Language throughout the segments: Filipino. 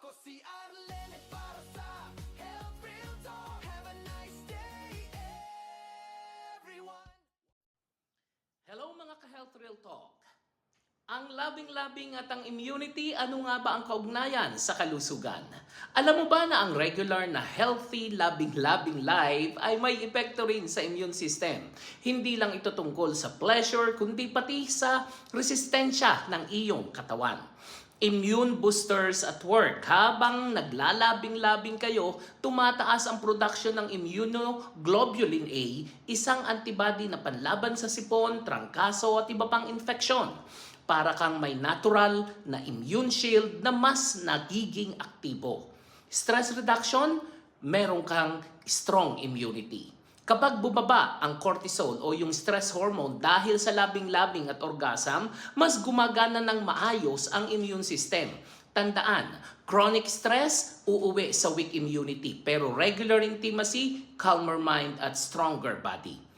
ako si Arlen para sa Health Real Talk. Have a nice day, everyone! Hello mga ka-Health Real Talk! Ang labing-labing at ang immunity, ano nga ba ang kaugnayan sa kalusugan? Alam mo ba na ang regular na healthy labing-labing life ay may epekto rin sa immune system? Hindi lang ito tungkol sa pleasure, kundi pati sa resistensya ng iyong katawan immune boosters at work. Habang naglalabing-labing kayo, tumataas ang production ng immunoglobulin A, isang antibody na panlaban sa sipon, trangkaso at iba pang infeksyon. Para kang may natural na immune shield na mas nagiging aktibo. Stress reduction, meron kang strong immunity. Kapag bubaba ang cortisol o yung stress hormone dahil sa labing-labing at orgasm, mas gumagana ng maayos ang immune system. Tandaan, chronic stress, uuwi sa weak immunity. Pero regular intimacy, calmer mind at stronger body.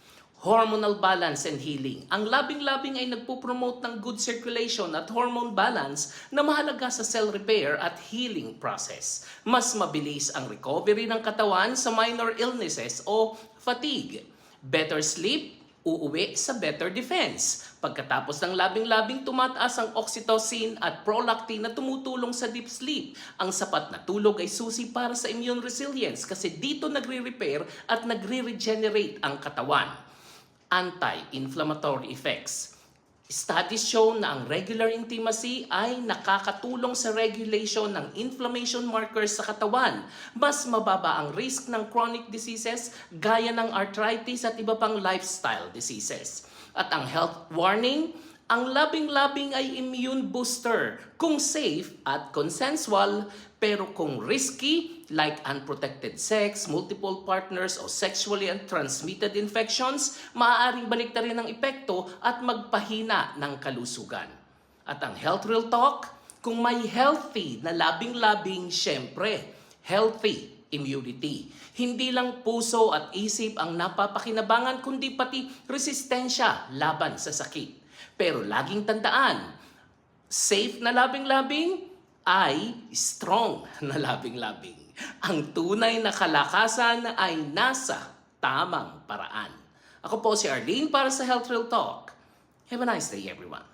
Hormonal balance and healing. Ang labing-labing ay nagpo-promote ng good circulation at hormone balance na mahalaga sa cell repair at healing process. Mas mabilis ang recovery ng katawan sa minor illnesses o fatigue. Better sleep, uuwi sa better defense. Pagkatapos ng labing-labing tumataas ang oxytocin at prolactin na tumutulong sa deep sleep. Ang sapat na tulog ay susi para sa immune resilience kasi dito nagre-repair at nagre-regenerate ang katawan anti-inflammatory effects. Studies show na ang regular intimacy ay nakakatulong sa regulation ng inflammation markers sa katawan. Mas mababa ang risk ng chronic diseases gaya ng arthritis at iba pang lifestyle diseases. At ang health warning, ang labing-labing ay immune booster kung safe at consensual pero kung risky like unprotected sex, multiple partners o sexually transmitted infections, maaaring baliktarin ang epekto at magpahina ng kalusugan. At ang Health Real Talk, kung may healthy na labing-labing, syempre, healthy immunity. Hindi lang puso at isip ang napapakinabangan kundi pati resistensya laban sa sakit. Pero laging tandaan, safe na labing-labing ay strong na labing-labing. Ang tunay na kalakasan ay nasa tamang paraan. Ako po si Arlene para sa Health Real Talk. Have a nice day everyone.